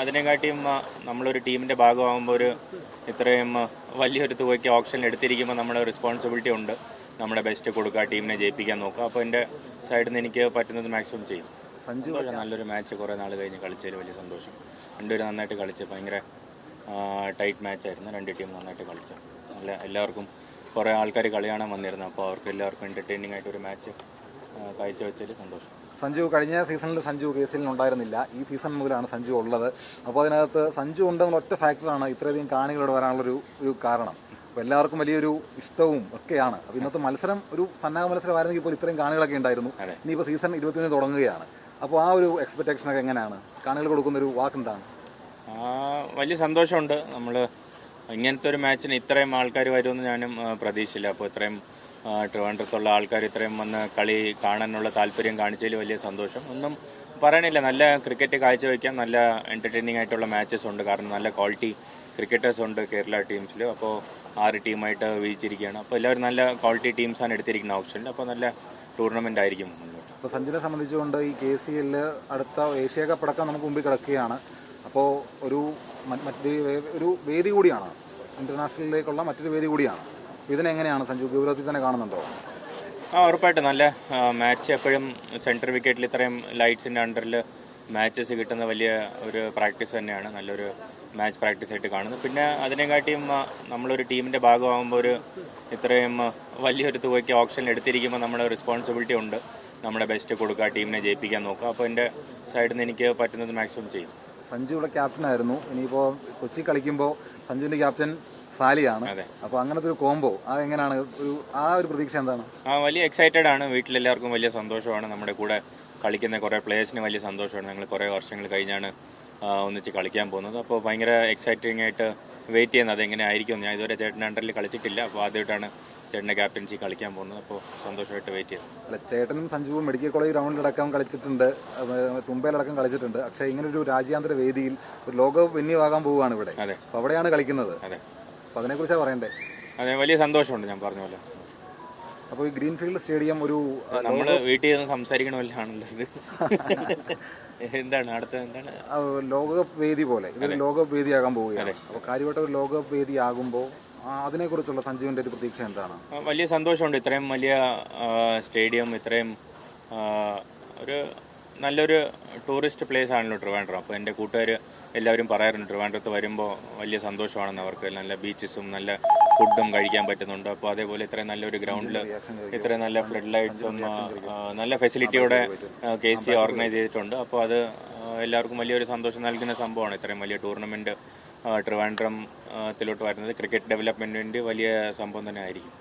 അതിനെക്കാട്ടിയും നമ്മളൊരു ടീമിന്റെ ഭാഗമാകുമ്പോൾ ഒരു ഇത്രയും വലിയൊരു തുകയ്ക്ക് ഓപ്ഷൻ എടുത്തിരിക്കുമ്പോൾ നമ്മുടെ റെസ്പോൺസിബിലിറ്റി ഉണ്ട്. നമ്മുടെ ബെസ്റ്റ് കൊടുക്കുക ടീമിനെ ജയിപ്പിക്കാൻ നോക്കുക. അപ്പോൾ എന്റെ സൈഡിൽ നിന്ന് എനിക്ക് പറ്റുന്നത് മാക്സിമം ചെയ്യും. സഞ്ജു നല്ലൊരു മാച്ച് കുറേ നാൾ കഴിഞ്ഞ് കളിച്ചതിൽ വലിയ സന്തോഷം. രണ്ടുപേരും നന്നായിട്ട് കളിച്ച് ഭയങ്കര ടൈറ്റ് മാച്ചായിരുന്നു രണ്ട് ടീം നന്നായിട്ട് കളിച്ചു. നല്ല എല്ലാവർക്കും കുറേ ആൾക്കാർ കളി കാണാൻ വന്നിരുന്നു അപ്പോൾ അവർക്ക് എല്ലാവർക്കും എന്റർടൈനിങ് ആയിട്ടൊരു മാച്ച് കാഴ്ചവെച്ചതിൽ സന്തോഷം. സഞ്ജു കഴിഞ്ഞ സീസണിൽ സഞ്ജു കേസിൽ ഉണ്ടായിരുന്നില്ല. ഈ സീസൺ മുതലാണ് സഞ്ജു ഉള്ളത്. അപ്പോൾ അതിനകത്ത് സഞ്ജു ഉണ്ടെന്നുള്ള ഒറ്റ ഫാക്ടറാണ് ഇത്രയധികം കാണികളോട് വരാനുള്ളൊരു ഒരു കാരണം. അപ്പോൾ എല്ലാവർക്കും വലിയൊരു ഇഷ്ടവും ഒക്കെയാണ്. അപ്പോൾ ഇന്നത്തെ മത്സരം ഒരു സന്നാഹ മത്സരമായിരുന്നെങ്കിൽ ഇപ്പോൾ ഇത്രയും കാണികളൊക്കെ ഉണ്ടായിരുന്നു. ഇനിയിപ്പോൾ സീസൺ ഇരുപത്തിയൊന്ന് തുടങ്ങുകയാണ്. അപ്പോൾ ആ ഒരു എക്സ്പെക്ടേഷനൊക്കെ എങ്ങനെയാണ്? കാണികൾ കൊടുക്കുന്ന ഒരു വാക്ക് എന്താണ് വലിയ സന്തോഷമുണ്ട്. നമ്മൾ ഇങ്ങനത്തെ ഒരു മാച്ചിന് ഇത്രയും ആൾക്കാർ വരുമെന്ന് ഞാനും പ്രതീക്ഷയില്ല പ്രതീക്ഷിച്ചില്ല. അപ്പോൾ ഇത്രയും ട്രിവാൻഡ്രത്തുള്ള ആൾക്കാർ ഇത്രയും വന്ന് കളി കാണാനുള്ള താല്പര്യം കാണിച്ചതിൽ വലിയ സന്തോഷം. ഒന്നും പറയണില്ല. നല്ല ക്രിക്കറ്റ് കാഴ്ചവെക്കാൻ നല്ല എന്റർടൈനിങ് ആയിട്ടുള്ള മാച്ചസ് ഉണ്ട്. കാരണം നല്ല ക്വാളിറ്റി ക്രിക്കറ്റേഴ്സ് ഉണ്ട് കേരള ടീംസിൽ അപ്പോൾ ആറ് ടീമായിട്ട് വിജയിച്ചിരിക്കുകയാണ്. അപ്പോൾ എല്ലാവരും നല്ല ക്വാളിറ്റി ടീംസാണ് എടുത്തിരിക്കുന്ന ഓപ്ഷനിൽ അപ്പോൾ നല്ല ടൂർണമെന്റ് ആയിരിക്കും മുന്നോട്ട്. അപ്പോൾ സഞ്ജുനെ സംബന്ധിച്ചുകൊണ്ട് ഈ കെ സി എല്ലിൽ അടുത്ത ഏഷ്യ കപ്പ് അടക്കം നമുക്ക് മുമ്പിൽ കിടക്കുകയാണ്. അപ്പോൾ ഒരു മറ്റ് ഒരു വേദി കൂടിയാണ്. ഇന്റർനാഷണലിലേക്കുള്ള മറ്റൊരു വേദി കൂടിയാണ്. ഇതിനെങ്ങനെയാണ് സഞ്ജു? ഗൗരവത്തിൽ തന്നെ കാണുന്നുണ്ടോ? ആ ഉറപ്പായിട്ടും. നല്ല മാച്ച് എപ്പോഴും സെൻട്രൽ വിക്കറ്റിൽ ഇത്രയും ലൈറ്റ്സിന്റെ അണ്ടറിൽ മാച്ചസ് കിട്ടുന്ന വലിയ ഒരു പ്രാക്ടീസ് തന്നെയാണ്. നല്ലൊരു മാച്ച് പ്രാക്ടീസ് ആയിട്ട് കാണുന്നത്. പിന്നെ അതിനെക്കാട്ടിയും നമ്മളൊരു ടീമിന്റെ ഭാഗമാകുമ്പോൾ ഒരു ഇത്രയും വലിയൊരു തുകയ്ക്ക് ഓപ്ഷൻ എടുത്തിരിക്കുമ്പോൾ നമ്മുടെ റെസ്പോൺസിബിലിറ്റി ഉണ്ട്. നമ്മുടെ ബെസ്റ്റ് കൊടുക്കുക ടീമിനെ ജയിപ്പിക്കാൻ നോക്കുക. അപ്പോൾ എന്റെ സൈഡിൽ നിന്ന് എനിക്ക് പറ്റുന്നത് മാക്സിമം ചെയ്യും. സഞ്ജു ഇവിടെ ക്യാപ്റ്റനായിരുന്നു ഇനിയിപ്പോൾ കൊച്ചി കളിക്കുമ്പോൾ സഞ്ജുവിന്റെ ക്യാപ്റ്റൻ സാലിയാണ്. അപ്പൊ അപ്പോൾ അങ്ങനത്തെ ഒരു കോംബോ ആ എങ്ങനെയാണ്? ഒരു ആ ഒരു പ്രതീക്ഷ എന്താണ്? ആ വലിയ എക്സൈറ്റഡ് ആണ്. വീട്ടിലെല്ലാവർക്കും വലിയ സന്തോഷമാണ്. നമ്മുടെ കൂടെ കളിക്കുന്ന കുറേ പ്ലേയേഴ്സിന് വലിയ സന്തോഷമാണ്. ഞങ്ങൾ കുറേ വർഷങ്ങൾ കഴിഞ്ഞാണ് ഒന്നിച്ച് കളിക്കാൻ പോകുന്നത്. അപ്പോൾ ഭയങ്കര എക്സൈറ്റിംഗ് ആയിട്ട് വെയിറ്റ് ചെയ്യുന്നത് അതെങ്ങനെ ആയിരിക്കും? ഞാൻ ഇതുവരെ ചേട്ടന്റെ അണ്ടറിൽ കളിച്ചിട്ടില്ല. അപ്പോൾ ആദ്യമായിട്ടാണ് ചേട്ടന്റെ ക്യാപ്റ്റൻസി കളിക്കാൻ പോകുന്നത്. അപ്പോൾ സന്തോഷമായിട്ട് വെയിറ്റ് ചെയ്യുന്നത് അല്ല ചേട്ടനും സഞ്ജുവും മെഡിക്കൽ കോളേജ് ഗ്രൗണ്ടിലടക്കം കളിച്ചിട്ടുണ്ട്. തുമ്പയിലടക്കം കളിച്ചിട്ടുണ്ട്. പക്ഷേ ഇങ്ങനെ ഒരു രാജ്യാന്തര വേദിയിൽ ഒരു ലോകകപ്പ് വെന്യൂ ആകാൻ പോവുകയാണ് ഇവിടെ. അതെ. അപ്പോൾ അവിടെയാണ് കളിക്കുന്നത്. അതെ. അപ്പോൾ അതിനെക്കുറിച്ചാണ് പറയണ്ടേ? അതെ വലിയ സന്തോഷമുണ്ട് ഞാൻ പറഞ്ഞ പോലെ. അപ്പോൾ ഈ ഗ്രീൻഫീൽഡ് സ്റ്റേഡിയം ഒരു നമ്മൾ വീട്ടിൽ നിന്ന് സംസാരിക്കണമല്ലാണല്ലോ ഇത്. എന്താണ് അടുത്ത എന്താണ്? ലോകകപ്പ് വേദി പോലെ. ഇതൊരു ലോകകപ്പ് വേദിയാകാൻ പോവുകയാണ്. അപ്പോൾ കാര്യമായിട്ട് ഒരു ലോകകപ്പ് വേദി ആകുമ്പോൾ അതിനെക്കുറിച്ചുള്ള സഞ്ജീവിന്റെ ഒരു പ്രതീക്ഷ എന്താണ്? വലിയ സന്തോഷമുണ്ട്. ഇത്രയും വലിയ സ്റ്റേഡിയം ഇത്രയും ഒരു നല്ലൊരു ടൂറിസ്റ്റ് പ്ലേസ് ആണല്ലോ ട്രിവാൻഡ്രം. അപ്പോൾ എന്റെ കൂട്ടുകാർ എല്ലാവരും പറയാറുണ്ട് ട്രിവാൻഡ്രത്ത് വരുമ്പോൾ വലിയ സന്തോഷമാണെന്ന് അവർക്ക്. നല്ല ബീച്ചസും നല്ല ഫുഡും കഴിക്കാൻ പറ്റുന്നുണ്ട്. അപ്പോൾ അതേപോലെ ഇത്രയും നല്ലൊരു ഗ്രൗണ്ടിൽ ഇത്രയും നല്ല ഫ്ലഡ് ലൈറ്റ്സും നല്ല ഫെസിലിറ്റിയോടെ കെ സി ഓർഗനൈസ് ചെയ്തിട്ടുണ്ട്. അപ്പോൾ അത് എല്ലാവർക്കും വലിയൊരു സന്തോഷം നൽകുന്ന സംഭവമാണ്. ഇത്രയും വലിയ ടൂർണമെന്റ് ട്രിവാൻഡ്രത്തിലോട്ട് വരുന്നത്. ക്രിക്കറ്റ് ഡെവലപ്മെന്റിന്റെ വലിയ സംഭവം തന്നെ ആയിരിക്കും